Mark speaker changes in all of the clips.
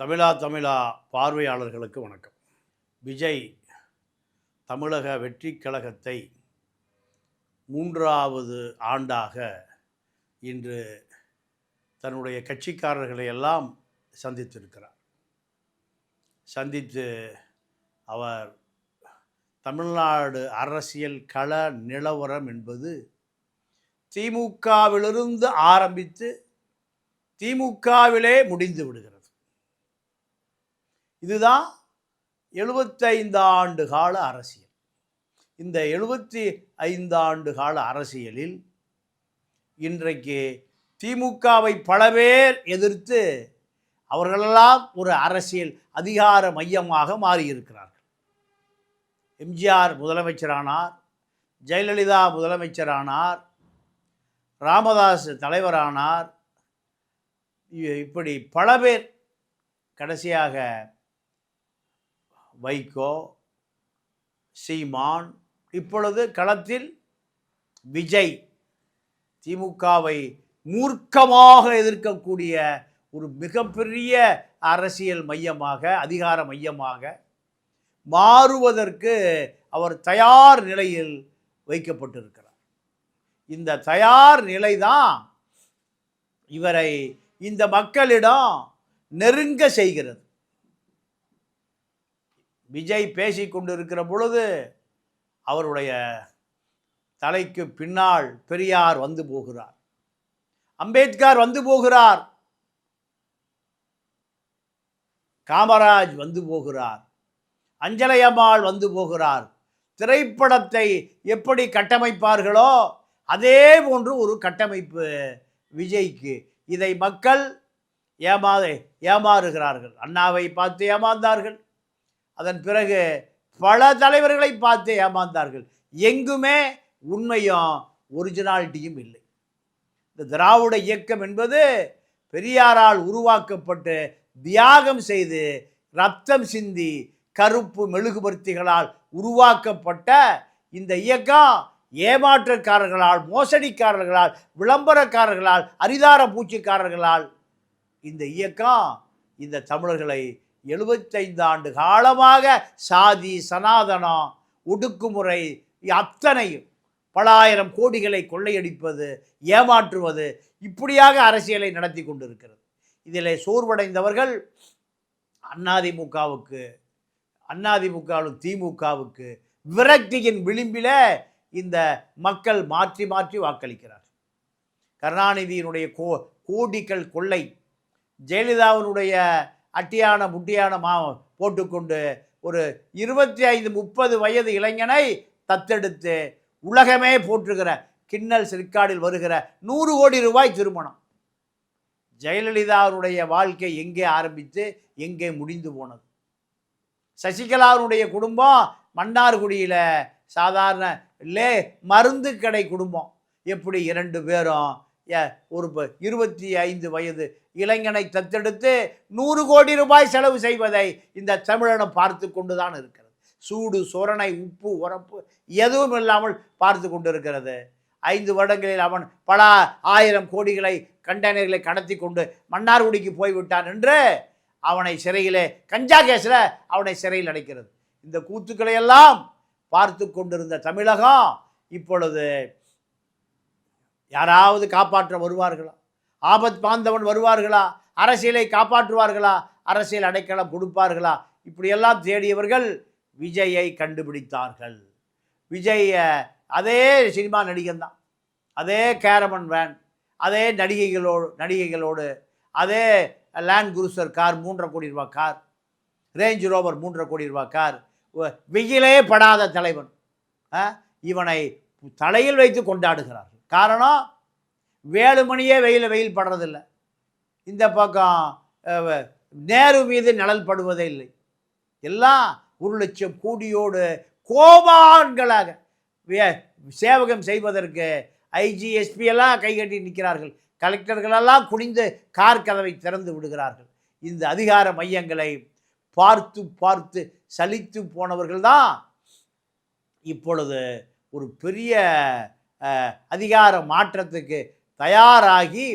Speaker 1: தமிழா தமிழா பார்வையாளர்களுக்கு வணக்கம். விஜய் தமிழக வெற்றி கழகத்தை மூன்றாவது ஆண்டாக இன்று தன்னுடைய கட்சிக்காரர்களை எல்லாம் சந்தித்திருக்கிறார். சந்தித்து அவர் தமிழ்நாடு அரசியல் கள நிலவரம் என்பது திமுகவிலிருந்து ஆரம்பித்து திமுகவிலே முடிந்து விடுகிறது இதுதான் எழுபத்தைந்து ஆண்டு கால அரசியல். இந்த எழுபத்தி ஐந்து ஆண்டு கால அரசியலில் இன்றைக்கு திமுகவை பல பேர் எதிர்த்து அவர்களெல்லாம் ஒரு அரசியல் அதிகார மையமாக மாறியிருக்கிறார்கள். எம்ஜிஆர் முதலமைச்சரானார் ஜெயலலிதா முதலமைச்சரானார் ராமதாஸ் தலைவரானார் இ- இப்படி பல பேர் கடைசியாக வைகோ சீமான் இப்பொழுது களத்தில் விஜய். திமுகவை மூர்க்கமாக எதிர்க்கக்கூடிய ஒரு மிகப்பெரிய அரசியல் மையமாக அதிகார மையமாக மாறுவதற்கு அவர் தயார் நிலையில் வைக்கப்பட்டிருக்கிறார். இந்த தயார் நிலைதான் இவரை இந்த மக்களிடம் நெருங்க செய்கிறது. விஜய் பேசி கொண்டிருக்கிற பொழுது அவருடைய தலைக்கு பின்னால் பெரியார் வந்து போகிறார். அம்பேத்கர் வந்து போகிறார். காமராஜ் வந்து போகிறார். அஞ்சலையம்மாள் வந்து போகிறார். திரைப்படத்தை எப்படி கட்டமைப்பார்களோ அதே போன்று ஒரு கட்டமைப்பு விஜய்க்கு. இதை மக்கள் ஏமா ஏமாறுகிறார்கள். அண்ணாவை பார்த்து ஏமாந்தார்கள். அதன் பிறகு பல தலைவர்களை பார்த்து ஏமாந்தார்கள். எங்குமே உண்மையும் ஒரிஜினாலிட்டியும் இல்லை. இந்த திராவிட இயக்கம் என்பது பெரியாரால் உருவாக்கப்பட்டு தியாகம் செய்து ரத்தம் சிந்தி கருப்பு மெழுகுபர்த்திகளால் உருவாக்கப்பட்ட இந்த இயக்கம் ஏமாற்றக்காரர்களால் மோசடிக்காரர்களால் விளம்பரக்காரர்களால் அரிதார பூச்சிக்காரர்களால் இந்த இயக்கம் இந்த தமிழர்களை எழுபத்தைந்து ஆண்டு காலமாக சாதி சனாதனம் ஒடுக்குமுறை அத்தனையும் பல ஆயிரம் கோடிகளை கொள்ளையடிப்பது ஏமாற்றுவது இப்படியாக அரசியலை நடத்தி கொண்டிருக்கிறது. இதில் சோர்வடைந்தவர்கள் அதிமுகவுக்கு அதிமுகவும் திமுகவுக்கு விரக்தியின் விளிம்பில் இந்த மக்கள் மாற்றி மாற்றி வாக்களிக்கிறார் கருணாநிதியினுடைய கோ கோடிகள் கொள்ளை ஜெயலலிதாவினுடைய அட்டியான முட்டியான மா போட்டுக்கொண்டு ஒரு இருபத்தி ஐந்து முப்பது வயது இளைஞனை தத்தெடுத்து உலகமே போற்றுகிற கிண்ணல் சிற்காடில் வருகிற நூறு கோடி ரூபாய் திருமணம். ஜெயலலிதாவுடைய வாழ்க்கை எங்கே ஆரம்பித்து எங்கே முடிந்து போனது? சசிகலாவுடைய குடும்பம் மன்னார்குடியில் சாதாரண லே மருந்து கடை குடும்பம். எப்படி இரண்டு பேரும் ஒரு ப- இருபத்தி ஐந்து வயது இளைஞனை தத்தெடுத்து நூறு கோடி ரூபாய் செலவு செய்வதை இந்த தமிழனம் பார்த்து கொண்டுதான் இருக்கிறது. சூடு சொரணை உப்பு உரப்பு எதுவும் இல்லாமல் பார்த்து கொண்டிருக்கிறது. ஐந்து வருடங்களில் அவன் பல ஆயிரம் கோடிகளை கண்டெய்னர்களை கடத்தி கொண்டு மன்னார்குடிக்கு போய்விட்டான் என்று அவனை சிறையிலே கஞ்சா கேஸில் அவனை சிறையில் அடைக்கிறது. இந்த கூத்துக்களை எல்லாம் பார்த்து கொண்டிருந்த தமிழகம் இப்பொழுது யாராவது காப்பாற்ற வருவார்களா? ஆபத் பாந்தவன் வருவார்களா? அரசியலை காப்பாற்றுவார்களா? அரசியல் அடைக்கலம் கொடுப்பார்களா? இப்படியெல்லாம் தேடியவர்கள் விஜயை கண்டுபிடித்தார்கள். விஜய் அதே சினிமா நடிகன் தான் அதே கேரமன் வேன் அதே நடிகைகளோடு நடிகைகளோடு அதே லேண்ட் குரூசர் கார் மூன்றரை கோடி ரூபா கார் ரேஞ்ச் ரோவர் மூன்றரை கோடி ரூபா கார் வெயிலே படாத தலைவன். ஆ? இவனை தலையில் வைத்து கொண்டாடுகிறார்கள். காரணம் வேலுமணியே வெயில் வெயில் படுறதில்லை. இந்த பக்கம் நேரு மீது நிழல் படுவதே இல்லை. எல்லாம் ஒரு லட்சம் கோடியோடு கோபான்களாக வே- சேவகம் செய்வதற்கு ஐஜிஎஸ்பி எல்லாம் கைகட்டி நிற்கிறார்கள். கலெக்டர்களெல்லாம் குனிந்து கார் கதவை திறந்து விடுகிறார்கள். இந்த அதிகார மையங்களை பார்த்து பார்த்து சலித்து போனவர்கள் தான் இப்பொழுது ஒரு பெரிய அதிகார மாற்றத்துக்கு தயாராகி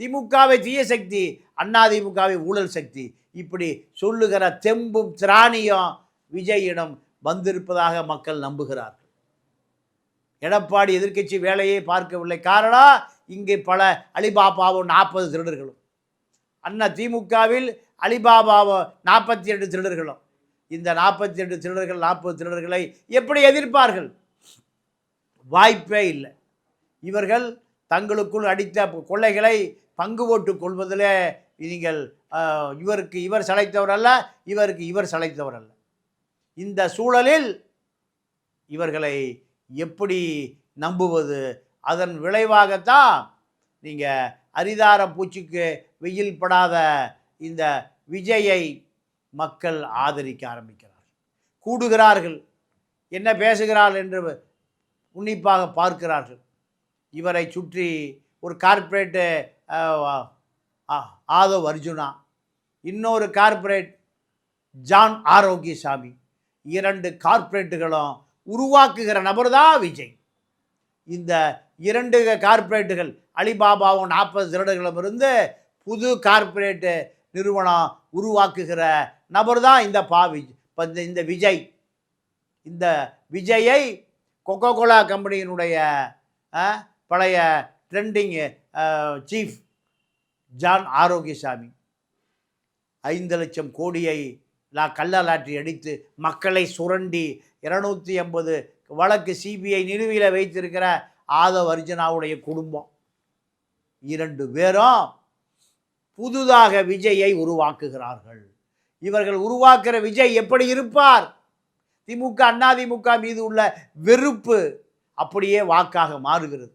Speaker 1: திமுகவை தீய சக்தி அதிமுகவை ஊழல் சக்தி. இப்படி சொல்லுகிற தெம்பும் திராணியும் விஜயிடம் வந்திருப்பதாக மக்கள் நம்புகிறார்கள். எடப்பாடி எதிர்க்கட்சி வேலையை பார்க்கவில்லை. காரணம் இங்கே பல அலிபாபாவும் நாற்பது திருடர்களும். அண்ணா திமுகவில் அலிபாபாவோ நாற்பத்தி எட்டு திருடர்களும். இந்த நாற்பத்தி எட்டு திருடர்கள் நாற்பது திருடர்களை எப்படி எதிர்ப்பார்கள்? வாய்ப்பே இல்லை. இவர்கள் தங்களுக்குள் அடித்த கொள்ளைகளை பங்கு போட்டுக் கொள்வதில் நீங்கள் இவருக்கு இவர் சளைத்தவர் அல்ல இவருக்கு இவர் சளைத்தவர் அல்ல. இந்த சூழலில் இவர்களை எப்படி நம்புவது? அதன் விளைவாகத்தான் நீங்கள் அரிதார பூச்சிக்கு வெயில் படாத இந்த விஜயை மக்கள் ஆதரிக்க ஆரம்பிக்கிறார்கள். கூடுகிறார்கள். என்ன பேசுகிறார்கள் என்று உன்னிப்பாக பார்க்கிறார்கள். இவரை சுற்றி ஒரு கார்ப்பரேட்டு ஆதவ் அர்ஜுனா இன்னொரு கார்ப்பரேட் ஜான் ஆரோக்கியசாமி இரண்டு கார்ப்பரேட்டுகளும் உருவாக்குகிற நபர் தான் விஜய். இந்த இரண்டு கார்ப்பரேட்டுகள் அலிபாபாவும் நாற்பது திருடர்களிடமிருந்து புது கார்ப்பரேட்டு நிறுவனம் உருவாக்குகிற நபர் தான் இந்த பா விஜ் இந்த- இந்த விஜய். இந்த விஜயை கொக்கோ கோலா கம்பெனியினுடைய பழைய ட்ரெண்டிங் சீஃப் ஜான் ஆரோக்கியசாமி. ஐந்து லட்சம் கோடியை நான் கள்ள அடித்து மக்களை சுரண்டி இருநூத்தி எண்பது வழக்கு சிபிஐ நிறுவியில் வைத்திருக்கிற ஆதவ் அர்ஜுனாவுடைய குடும்பம். இரண்டு பேரும் புதுதாக விஜயை உருவாக்குகிறார்கள். இவர்கள் உருவாக்குற விஜய் எப்படி இருப்பார்? திமுக அதிமுக மீது உள்ள வெறுப்பு அப்படியே வாக்காக மாறுகிறது.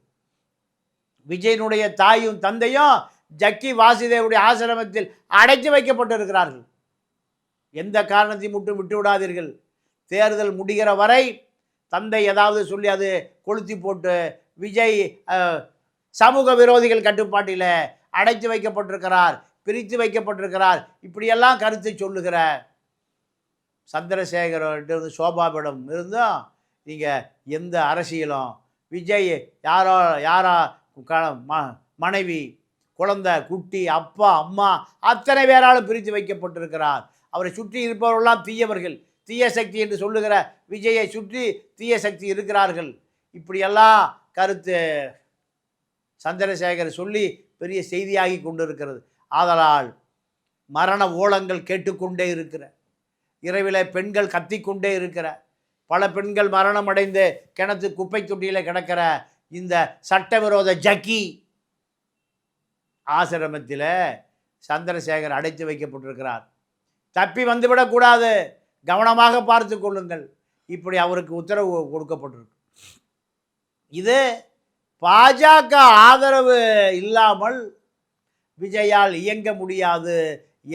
Speaker 1: விஜயனுடைய தாயும் தந்தையும் ஜக்கி வாசுதேவுடைய ஆசிரமத்தில் அடைத்து வைக்கப்பட்டிருக்கிறார்கள். எந்த காரணத்தை மட்டும் விட்டு விடாதீர்கள் தேர்தல் முடிகிற வரை தந்தை ஏதாவது சொல்லி அது கொளுத்தி போட்டு விஜய் சமூக விரோதிகள் கட்டுப்பாட்டில் அடைத்து வைக்கப்பட்டிருக்கிறார் பிரித்து வைக்கப்பட்டிருக்கிறார் இப்படியெல்லாம் கருத்தை சொல்லுகிற சந்திரசேகரிடம் இருந்து சோபாவிடம் இருந்தும் நீங்கள் எந்த அரசியலும் விஜய் யாரோ யாரா க ம மனைவி குழந்தை குட்டி அப்பா அம்மா அத்தனை பேராலும் பிரித்து வைக்கப்பட்டிருக்கிறார். அவரை சுற்றி இருப்பவர்களெல்லாம் தீயவர்கள். தீய சக்தி என்று சொல்லுகிற விஜயை சுற்றி தீய சக்தி இருக்கிறார்கள். இப்படியெல்லாம் கருத்து சந்திரசேகர் சொல்லி பெரிய செய்தியாகி கொண்டிருக்கிறது. ஆதலால் மரண ஓலங்கள் கேட்டுக்கொண்டே இருக்கிற இரவில் பெண்கள் கத்திக்கொண்டே இருக்கிற பல பெண்கள் மரணம் அடைந்து கிணத்து குப்பை தொட்டியில் கிடக்கிற இந்த சட்டவிரோத ஜக்கி ஆசிரமத்தில் சந்திரசேகர் அடைத்து வைக்கப்பட்டிருக்கிறார். தப்பி வந்துவிடக்கூடாது கவனமாக பார்த்து கொள்ளுங்கள். இப்படி அவருக்கு உத்தரவு கொடுக்கப்பட்டிருக்கு. இது பாஜக ஆதரவு இல்லாமல் விஜயால் இயங்க முடியாது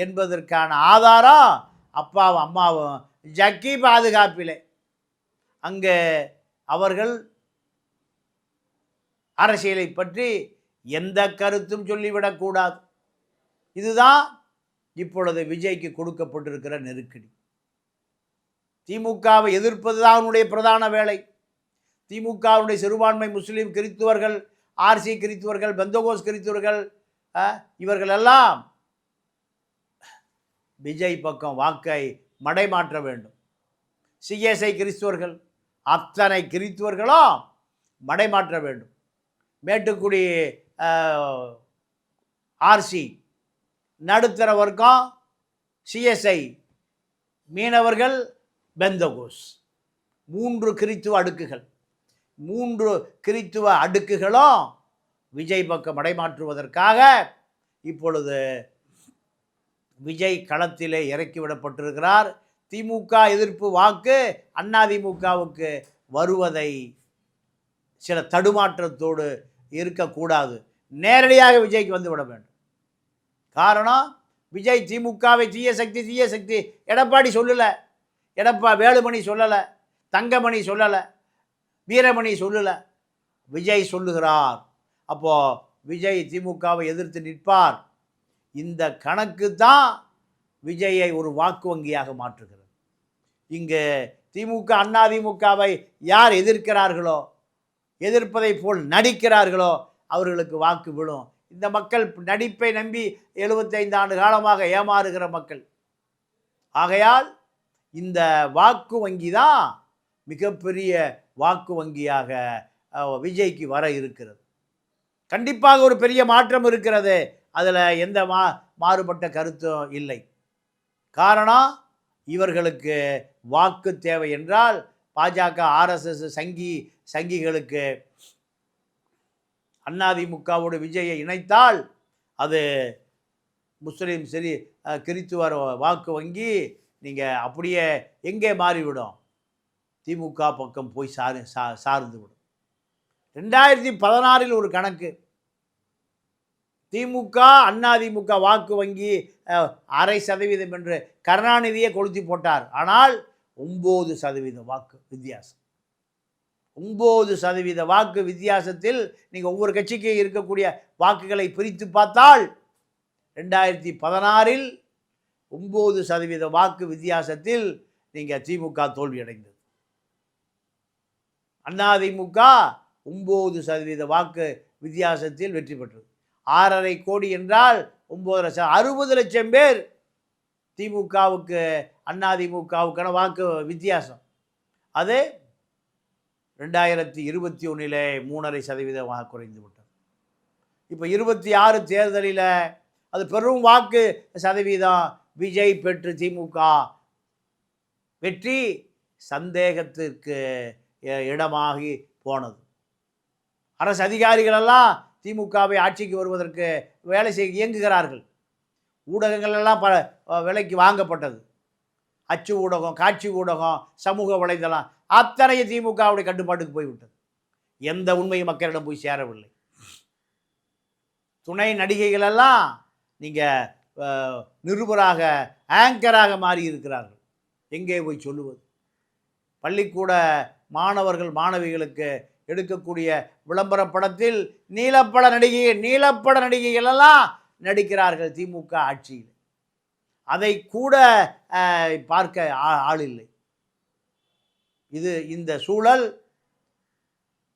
Speaker 1: என்பதற்கான ஆதாரம் அப்பாவும் அம்மாவும் ஜக்கி பாதுகாப்பிலே. அங்கே அவர்கள் அரசியலை பற்றி எந்த கருத்தும் சொல்லிவிடக்கூடாது இதுதான் இப்பொழுது விஜய்க்கு கொடுக்கப்பட்டிருக்கிற நெருக்கடி. திமுகவை எதிர்ப்பது தான் அவனுடைய பிரதான வேலை. திமுகவுடைய சிறுபான்மை முஸ்லீம் கிறித்துவர்கள் ஆர்சி கிறித்துவர்கள் பெந்தகோஸ் கிறித்துவர்கள் இவர்களெல்லாம் இவர்கள் எல்லாம் விஜய் பக்கம் வாக்கை மடைமாற்ற வேண்டும். சிஎஸ்ஐ கிறிஸ்துவர்கள் அத்தனை கிறித்துவர்களும் மடைமாற்ற வேண்டும். மேட்டுக்குடி ஆர்சி நடுத்தர வர்க்கம் சிஎஸ்ஐ மீனவர்கள் பெந்தகோஸ். மூன்று கிறித்துவ அடுக்குகள். மூன்று கிறித்துவ அடுக்குகளும் விஜய் பக்கம் மடைமாற்றுவதற்காக இப்பொழுது விஜய் களத்திலே இறக்கிவிடப்பட்டிருக்கிறார். திமுக எதிர்ப்பு வாக்கு அதிமுகவுக்கு வருவதை சில தடுமாற்றத்தோடு இருக்கக்கூடாது. நேரடியாக விஜய்க்கு வந்து விட வேண்டும். காரணம் விஜய் திமுகவை தீய சக்தி தீய சக்தி. எடப்பாடி சொல்லலை. எடப்பா வேலுமணி சொல்லலை. தங்கமணி சொல்லலை. வீரமணி சொல்லலை. விஜய் சொல்லுகிறார். அப்போது விஜய் திமுகவை எதிர்த்து நிற்பார். இந்த கணக்கு தான் விஜயை ஒரு வாக்கு வங்கியாக மாற்றுகிறது. இங்கு திமுக அதிமுகவை யார் எதிர்க்கிறார்களோ எதிர்ப்பதை போல் நடிக்கிறார்களோ அவர்களுக்கு வாக்கு விழும். இந்த மக்கள் நடிப்பை நம்பி எழுபத்தைந்து ஆண்டு காலமாக ஏமாறுகிற மக்கள். ஆகையால் இந்த வாக்கு வங்கி தான் மிகப்பெரிய வாக்கு வங்கியாக விஜய்க்கு வர இருக்கிறது. கண்டிப்பாக ஒரு பெரிய மாற்றம் இருக்கிறது. அதில் எந்த மா மாறுபட்ட கருத்தும் இல்லை. காரணம் இவர்களுக்கு வாக்கு தேவை என்றால் பாஜக ஆர்எஸ்எஸ் சங்கி சங்கிகளுக்கு அதிமுகவோடு விஜயை இணைத்தால் அது முஸ்லீம் சரி அஹ், கிறித்துவர் வாக்கு வங்கி நீங்கள் அப்படியே எங்கே மாறிவிடும்? திமுக பக்கம் போய் சார் சா சார்ந்து விடும் ரெண்டாயிரத்தி பதினாறில் ஒரு கணக்கு. திமுக அதிமுக வாக்கு வங்கி அரை சதவீதம் என்று கருணாநிதியை கொளுத்தி போட்டார். ஆனால் ஒம்பது சதவீத வாக்கு வித்தியாசம். ஒம்பது சதவீத வாக்கு வித்தியாசத்தில் நீங்கள் ஒவ்வொரு கட்சிக்கு இருக்கக்கூடிய வாக்குகளை பிரித்து பார்த்தால் ரெண்டாயிரத்தி பதினாறில் ஒம்பது சதவீத வாக்கு வித்தியாசத்தில் நீங்கள் திமுக தோல்வியடைந்தது அதிமுக ஒம்பது சதவீத வாக்கு வித்தியாசத்தில் வெற்றி பெற்றது. ஆறரை கோடி என்றால் ஒம்பது லட்சம். அறுபது லட்சம் பேர் திமுகவுக்கு அதிமுகவுக்கான வாக்கு வித்தியாசம். அது ரெண்டாயிரத்தி இருபத்தி ஒன்றில் மூணரை சதவீதமாக குறைந்து விட்டது. இப்போ இருபத்தி ஆறு தேர்தலில் அது பெரும் வாக்கு சதவீதம். விஜய் பெற்று திமுக வெற்றி சந்தேகத்திற்கு இடமாகி போனது. அரசு அதிகாரிகளெல்லாம் திமுகவை ஆட்சிக்கு வருவதற்கு வேலை செய்ய இயங்குகிறார்கள். ஊடகங்கள் எல்லாம் விலைக்கு வாங்கப்பட்டது. அச்சு ஊடகம் காட்சி ஊடகம் சமூக வலைதளம் அத்தனைய திமுகவுடைய கட்டுப்பாட்டுக்கு போய்விட்டது. எந்த உண்மையும் மக்களிடம் போய் சேரவில்லை. துணை நடிகைகளெல்லாம் நீங்கள் நிருபராக ஆங்கராக மாறி இருக்கிறார்கள் எங்கே போய் சொல்லுவது? பள்ளிக்கூட மாணவர்கள் மாணவிகளுக்கு எடுக்கக்கூடிய விளம்பர படத்தில் நீலப்பட நடிகை நீலப்பட நடிகைகள் எல்லாம் நடிக்கிறார்கள் திமுக ஆட்சியில். அதை கூட பார்க்க ஆ- ஆள் இல்லை. இது இந்த சூழல்.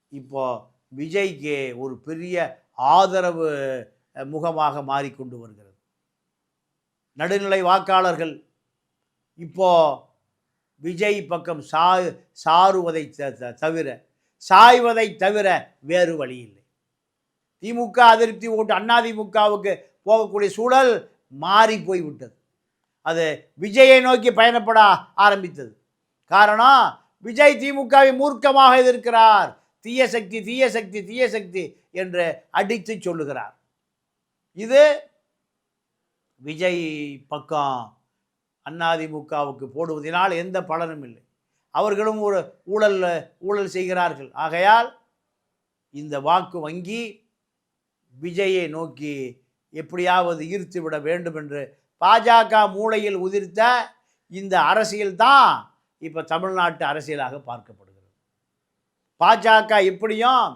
Speaker 1: இப்போ விஜய்க்கு ஒரு பெரிய ஆதரவு முகமாக மாறிக்கொண்டு வருகிறது. நடுநிலை வாக்காளர்கள். இப்போ விஜய் பக்கம் சா சாருவதை த- த- தவிர சாய்வதை தவிர வேறு வழி இல்லை. திமுக அதிருப்தி ஓட்டு அதிமுகவுக்கு போகக்கூடிய சூழல் மாறி போய்விட்டது. அது விஜயை நோக்கி பயணப்பட ஆரம்பித்தது. காரணம் விஜய் திமுகவை மூர்க்கமாக எதிர்க்கிறார். தீய சக்தி தீய சக்தி தீய சக்தி என்று அடித்து சொல்லுகிறார். இது விஜய் பக்கம் அதிமுகவுக்கு போடுவதனால் எந்த பலனும் இல்லை. அவர்களும் ஒரு ஊழல் ஊழல் செய்கிறார்கள். ஆகையால் இந்த வாக்கு வங்கி விஜயை நோக்கி எப்படியாவது ஈர்த்து விட வேண்டும் என்று பாஜக மூளையில் உதிர்த்த இந்த அரசியல் தான் இப்போ தமிழ்நாட்டு அரசியலாக பார்க்கப்படுகிறது. பாஜக எப்படியும்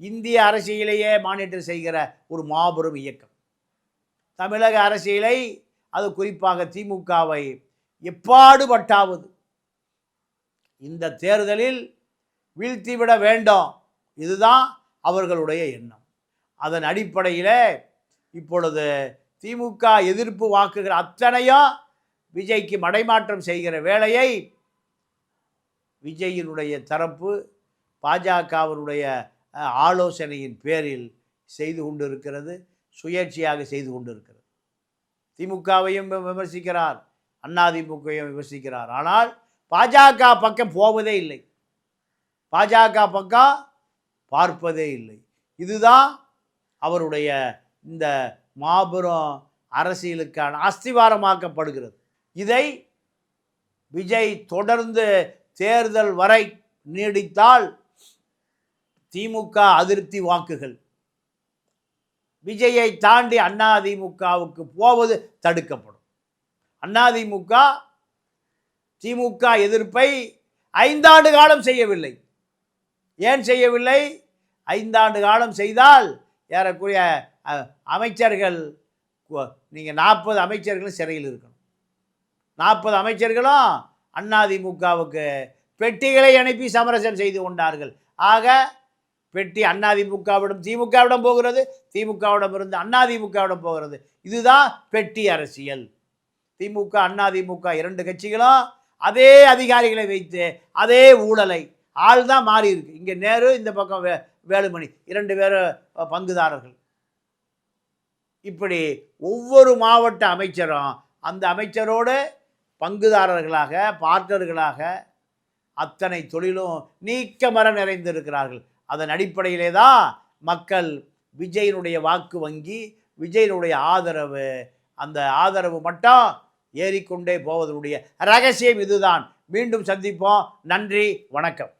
Speaker 1: இந்திய அரசியலையே மானிட்டர் செய்கிற ஒரு மாபெரும் இயக்கம். தமிழக அரசியலை அது குறிப்பாக திமுகவை எப்பாடுபட்டாவது இந்த தேர்தலில் வீழ்த்திவிட வேண்டும். இதுதான் அவர்களுடைய எண்ணம். அதன் அடிப்படையில் இப்பொழுது திமுக எதிர்ப்பு வாக்குகள் அத்தனையும் விஜய்க்கு மடைமாற்றம் செய்கிற வேலையை விஜயினுடைய தரப்பு பாஜகவினுடைய ஆலோசனையின் பேரில் செய்து கொண்டிருக்கிறது சுயேட்சையாக செய்து கொண்டிருக்கிறது. திமுகவையும் விமர்சிக்கிறார் அதிமுகவையும் விமர்சிக்கிறார். ஆனால் பாஜக பக்கம் போவதே இல்லை. பாஜக பக்கம் பார்ப்பதே இல்லை. இதுதான் அவருடைய இந்த மாபெரும் அரசியலுக்கான அஸ்திவாரமாக்கப்படுகிறது. இதை விஜய் தொடர்ந்து தேர்தல் வரை நீடித்தால் திமுக அதிருப்தி வாக்குகள். விஜயை தாண்டி அதிமுகவுக்கு போவது தடுக்கப்படும். அதிமுக திமுக எதிர்ப்பை ஐந்தாண்டு காலம் செய்யவில்லை. ஏன் செய்யவில்லை? ஐந்தாண்டு காலம் செய்தால் ஏறக்குறைய அமைச்சர்கள் நீங்கள் நாற்பது அமைச்சர்களும் சிறையில் இருக்கணும். நாற்பது அமைச்சர்களும் அதிமுகவுக்கு பெட்டிகளை அனுப்பி சமரசம் செய்து கொண்டார்கள். ஆக பெட்டி அதிமுகவிடம் திமுகவிடம் போகிறது திமுகவிடம் இருந்து அதிமுகவிடம் போகிறது. இதுதான் பெட்டி அரசியல். திமுக அதிமுக இரண்டு கட்சிகளும் அதே அதிகாரிகளை வைத்து அதே ஊழலை ஆள் தான் மாறி இருக்கு. இங்கே நேரு இந்த பக்கம் வே வேலுமணி இரண்டு பேரும் பங்குதாரர்கள். இப்படி ஒவ்வொரு மாவட்ட அமைச்சரும் அந்த அமைச்சரோடு பங்குதாரர்களாக பார்ட்னர்களாக அத்தனை தொழிலும் நீக்கமர நிறைந்திருக்கிறார்கள். அதன் அடிப்படையிலே தான் மக்கள் விஜயனுடைய வாக்கு வங்கி விஜயனுடைய ஆதரவு அந்த ஆதரவு மட்டும் ஏறிக்கொண்டே போவதனுடைய ரகசியம் இதுதான். மீண்டும் சந்திப்போம். நன்றி வணக்கம்.